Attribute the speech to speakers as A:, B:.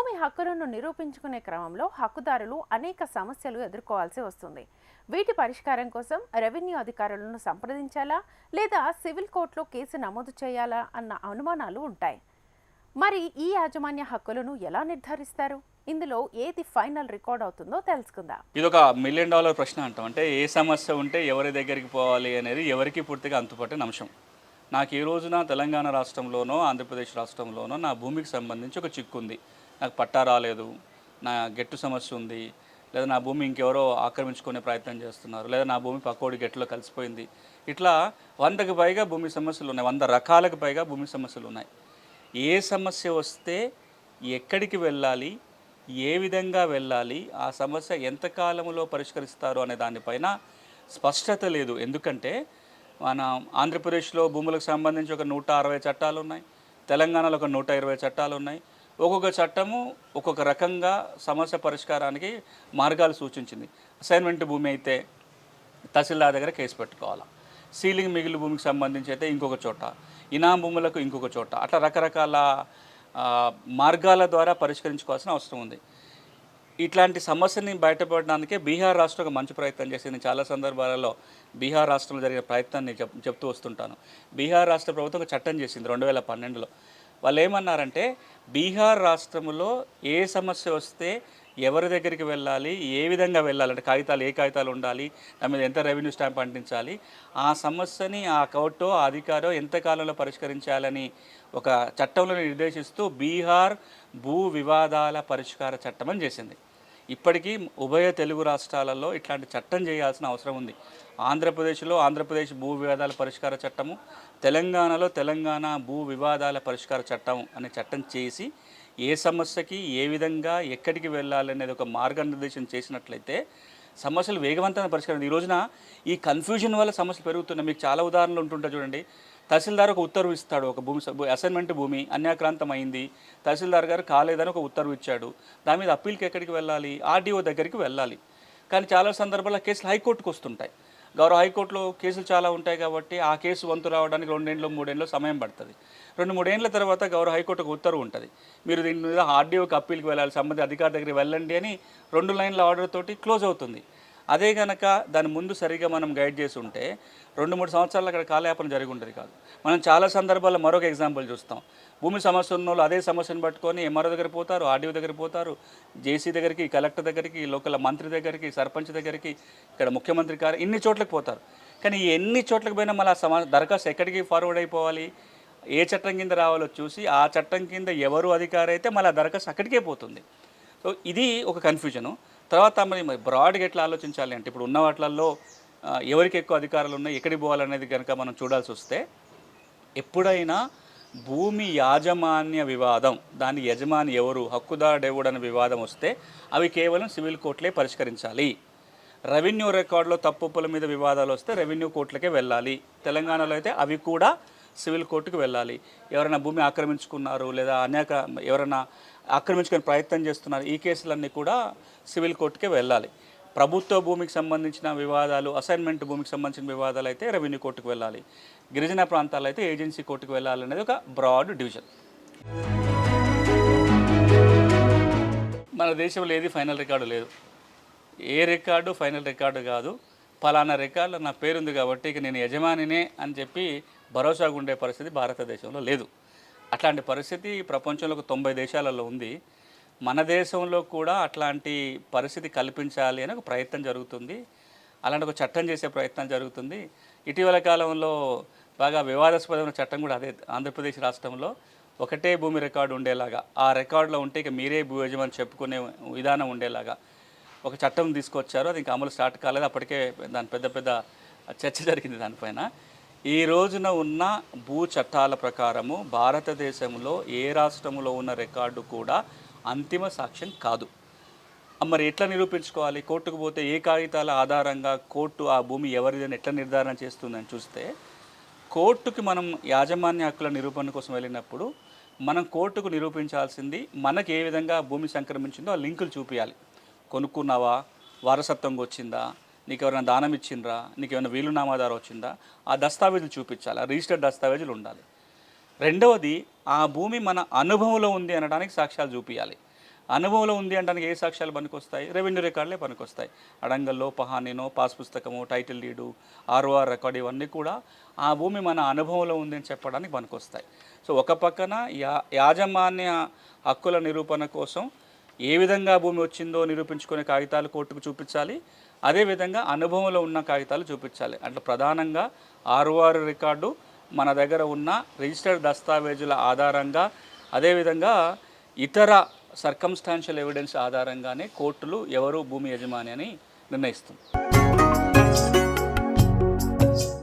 A: భూమి హక్కులను నిరూపించుకునే క్రమంలో హక్కుదారులు అనేక సమస్యలు ఎదుర్కోవాల్సి వస్తుంది. వీటి పరిష్కారం కోసం రెవెన్యూ అధికారులను సంప్రదించాలా లేదా సివిల్ కోర్టులో కేసు నమోదు చేయాలా అన్న అనుమానాలు ఉంటాయి. మరి ఈ యాజమాన్య హక్కులను ఎలా నిర్ధారిస్తారు? ఇందులో ఏది ఫైనల్ రికార్డ్ అవుతుందో తెలుసుకుందాం.
B: ఇది ఒక మిలియన్ డాలర్ ప్రశ్న అంటాం. అంటే ఏ సమస్య ఉంటే ఎవరి దగ్గరికి పోవాలి అనేది ఎవరికి పూర్తిగా అంతుపట్టిన అంశం. నాకు ఈ రోజున తెలంగాణ రాష్ట్రంలోనో ఆంధ్రప్రదేశ్ రాష్ట్రంలోనో నా భూమికి సంబంధించి ఒక చిక్కు ఉంది నాకు పట్టా రాలేదు నా గెట్టు సమస్య ఉంది లేదా నా భూమి ఇంకెవరో ఆక్రమించుకునే ప్రయత్నం చేస్తున్నారు లేదా నా భూమి పక్కోడి గెట్లో కలిసిపోయింది. ఇట్లా వందకు పైగా భూమి సమస్యలు ఉన్నాయి వంద రకాలకు పైగా భూమి సమస్యలు ఉన్నాయి. ఏ సమస్య వస్తే ఎక్కడికి వెళ్ళాలి ఏ విధంగా వెళ్ళాలి ఆ సమస్య ఎంత కాలంలో పరిష్కరిస్తారు అనే దానిపైన స్పష్టత లేదు. ఎందుకంటే మన ఆంధ్రప్రదేశ్లో భూములకు సంబంధించి ఒక నూట అరవై చట్టాలు ఉన్నాయి తెలంగాణలో ఒక నూట ఇరవై చట్టాలు ఉన్నాయి ఒక్కొక్క చట్టము ఒక్కొక్క రకంగా సమస్య పరిష్కారానికి మార్గాలు సూచించింది. అసైన్మెంట్ భూమి అయితే తహసీల్దార్ దగ్గర కేసు పెట్టుకోవాలి. సీలింగ్ మిగిలి భూమికి సంబంధించి అయితే ఇంకొక చోట ఇనాం భూములకు ఇంకొక చోట అట్లా రకరకాల మార్గాల ద్వారా పరిష్కరించుకోవాల్సిన అవసరం ఉంది. ఇట్లాంటి సమస్యని బయటపడడానికే బీహార్ రాష్ట్రం ఒక మంచి ప్రయత్నం చేసింది. చాలా సందర్భాలలో బీహార్ రాష్ట్రంలో జరిగిన ప్రయత్నాన్ని చెప్ చెప్తూ వస్తుంటాను. బీహార్ రాష్ట్ర ప్రభుత్వం ఒక చట్టం చేసింది రెండు వేల పన్నెండులో. వాళ్ళు ఏమన్నారంటే బీహార్ రాష్ట్రంలో ఏ సమస్య వస్తే ఎవరి దగ్గరికి వెళ్ళాలి ఏ విధంగా వెళ్ళాలి అంటే కాగితాలు ఏ కాగితాలు ఉండాలి దాని మీద ఎంత రెవెన్యూ స్టాంప్ అంటించాలి ఆ సమస్యని ఆ కౌటో ఆ అధికారో ఎంత కాలంలో పరిష్కరించాలని ఒక చట్టంలో నిర్దేశిస్తూ బీహార్ భూ వివాదాల పరిష్కార చట్టం అని చేసింది. ఇప్పటికీ ఉభయ తెలుగు రాష్ట్రాలలో ఇట్లాంటి చట్టం చేయాల్సిన అవసరం ఉంది. ఆంధ్రప్రదేశ్లో ఆంధ్రప్రదేశ్ భూ వివాదాల పరిష్కార చట్టము తెలంగాణలో తెలంగాణ భూ వివాదాల పరిష్కార చట్టం అనే చట్టం చేసి ఏ సమస్యకి ఏ విధంగా ఎక్కడికి వెళ్ళాలనేది ఒక మార్గనిర్దేశం చేసినట్లయితే సమస్యలు వేగవంతంగా పరిష్కారం. ఈ రోజున ఈ కన్ఫ్యూజన్ వల్ల సమస్యలు పెరుగుతున్నాయి. మీకు చాలా ఉదాహరణలు ఉంటుంటాయి చూడండి. తహసీల్దార్ ఒక ఉత్తర్వు ఇస్తాడు ఒక భూమి అసైన్మెంట్ భూమి అన్యాక్రాంతం అయింది తహసీల్దార్ గారు కాలేదని ఒక ఉత్తర్వు ఇచ్చాడు. దాని మీద అప్పీల్కి ఎక్కడికి వెళ్ళాలి? ఆర్డీఓ దగ్గరికి వెళ్ళాలి. కానీ చాలా సందర్భాల్లో కేసులు హైకోర్టుకు వస్తుంటాయి. గౌరవ హైకోర్టులో కేసులు చాలా ఉంటాయి కాబట్టి ఆ కేసు వంతు రావడానికి రెండేళ్ళు మూడేళ్ళు సమయం పడుతుంది. రెండు మూడేళ్ళ తర్వాత గౌరవ హైకోర్టు ఒక ఉత్తర్వు ఉంటుంది. మీరు దీని మీద ఆర్డీఓకి అప్పీల్కి వెళ్ళాలి సంబంధిత అధికారి దగ్గరికి వెళ్ళండి అని రెండు లైన్ల ఆర్డర్ తోటి క్లోజ్ అవుతుంది. అదే కనుక దాని ముందు సరిగా మనం గైడ్ చేసి ఉంటే రెండు మూడు సంవత్సరాలు అక్కడ కాలయాపన జరిగి ఉంటుంది కాదు. మనం చాలా సందర్భాల్లో మరొక ఎగ్జాంపుల్ చూస్తాం. భూమి సమస్య ఉన్న వాళ్ళు అదే సమస్యను పట్టుకొని ఎంఆర్ఓ దగ్గర పోతారు ఆర్డీఓ దగ్గర పోతారు జేసీ దగ్గరికి కలెక్టర్ దగ్గరికి లోకల్ మంత్రి దగ్గరికి సర్పంచ్ దగ్గరికి ఇక్కడ ముఖ్యమంత్రి గారు ఇన్ని చోట్లకి పోతారు. కానీ ఎన్ని చోట్లకి పోయినా మళ్ళీ సమా దరఖాస్తు ఎక్కడికి ఫార్వర్డ్ అయిపోవాలి? ఏ చట్టం కింద రావాలో చూసి ఆ చట్టం కింద ఎవరు అధికారి అయితే మళ్ళీ ఆ దరఖాస్తు అక్కడికే పోతుంది. సో ఇది ఒక కన్ఫ్యూజను తర్వాత మరి బ్రాడ్గా ఎట్లా ఆలోచించాలి అంటే ఇప్పుడు ఉన్న వాటిలలో ఎవరికి ఎక్కువ అధికారాలు ఉన్నాయి ఎక్కడికి పోవాలనేది కనుక మనం చూడాల్సి వస్తే ఎప్పుడైనా భూమి యాజమాన్య వివాదం దాని యజమాని ఎవరు హక్కుదారుడు అనే వివాదం వస్తే అవి కేవలం సివిల్ కోర్టులే పరిష్కరించాలి. రెవెన్యూ రికార్డులో తప్పుల మీద వివాదాలు వస్తే రెవెన్యూ కోర్టులకే వెళ్ళాలి. తెలంగాణలో అయితే అవి కూడా సివిల్ కోర్టుకు వెళ్ళాలి. ఎవరైనా భూమి ఆక్రమించుకున్నారు లేదా అనేక ఎవరైనా ఆక్రమించుకునే ప్రయత్నం చేస్తున్నారు. ఈ కేసులన్నీ కూడా సివిల్ కోర్టుకే వెళ్ళాలి. ప్రభుత్వ భూమికి సంబంధించిన వివాదాలు అసైన్మెంట్ భూమికి సంబంధించిన వివాదాలు అయితే రెవెన్యూ కోర్టుకు వెళ్ళాలి. గిరిజన ప్రాంతాలు అయితే ఏజెన్సీ కోర్టుకు వెళ్ళాలి అనేది ఒక బ్రాడ్ డివిజన్. మన దేశంలో ఏది ఫైనల్ రికార్డు లేదు. ఏ రికార్డు ఫైనల్ రికార్డు కాదు. పలానా రికార్డులో నా పేరుంది కాబట్టి ఇక నేను యజమానినే అని చెప్పి భరోసాగా ఉండే పరిస్థితి భారతదేశంలో లేదు. అట్లాంటి పరిస్థితి ప్రపంచంలో ఒక తొంభై దేశాలలో ఉంది. మన దేశంలో కూడా అట్లాంటి పరిస్థితి కల్పించాలి అని ఒక ప్రయత్నం జరుగుతుంది. అలాంటి ఒక చట్టం చేసే ప్రయత్నం జరుగుతుంది. ఇటీవల కాలంలో బాగా వివాదాస్పదమైన చట్టం కూడా అదే ఆంధ్రప్రదేశ్ రాష్ట్రంలో ఒకటే భూమి రికార్డు ఉండేలాగా ఆ రికార్డులో ఉంటే ఇక మీరే భూ యజమాని చెప్పుకునే విధానం ఉండేలాగా ఒక చట్టం తీసుకొచ్చారు. అది ఇంకా అమలు స్టార్ట్ కాలేదు. అప్పటికే దాని పెద్ద పెద్ద చర్చ జరిగింది దానిపైన. ఈ రోజున ఉన్న భూ చట్టాల ప్రకారము భారతదేశంలో ఏ రాష్ట్రంలో ఉన్న రికార్డు కూడా అంతిమ సాక్ష్యం కాదు. మరి ఎట్లా నిరూపించుకోవాలి? కోర్టుకు పోతే ఏ కాగితాల ఆధారంగా కోర్టు ఆ భూమి ఎవరిదని ఎట్లా నిర్ధారణ చేస్తుందని చూస్తే కోర్టుకి మనం యాజమాన్య హక్కుల నిరూపణ కోసం వెళ్ళినప్పుడు మనం కోర్టుకు నిరూపించాల్సింది మనకి ఏ విధంగా భూమి సంక్రమించిందో ఆ లింకులు చూపించాలి కొనుక్కున్నావా? వారసత్వంగా వచ్చిందా? నీకు ఎవరైనా దానం ఇచ్చిండ్రా? నీకు ఏమైనా వీలునామాదారు వచ్చిందా? ఆ దస్తావేజులు చూపించాలి ఆ రిజిస్టర్డ్ దస్తావేజులు ఉండాలి. రెండవది ఆ భూమి మన అనుభవంలో ఉంది అనడానికి సాక్ష్యాలు చూపించాలి అనుభవంలో ఉంది అనడానికి ఏ సాక్ష్యాలు పనికొస్తాయి? రెవెన్యూ రికార్డులే పనికొస్తాయి. అడంగల్లో పహానీనో పాస్ పుస్తకము టైటిల్ డీడు ఆర్ఓఆర్ రికార్డు ఇవన్నీ కూడా ఆ భూమి మన అనుభవంలో ఉంది అని చెప్పడానికి పనికొస్తాయి. సో ఒక పక్కన యా యాజమాన్య హక్కుల నిరూపణ కోసం ఏ విధంగా భూమి వచ్చిందో నిరూపించుకునే కాగితాలు కోర్టుకు చూపించాలి. అదేవిధంగా అనుభవంలో ఉన్న కాగితాలు చూపించాలి. అంటే ప్రధానంగా ఆర్ఓఆర్ రికార్డు మన దగ్గర ఉన్న రిజిస్టర్డ్ దస్తావేజుల ఆధారంగా అదేవిధంగా ఇతర సర్కమ్స్టాన్షియల్ ఎవిడెన్స్ ఆధారంగానే కోర్టులు ఎవరు భూమి యజమాని అని నిర్ణయిస్తుంది.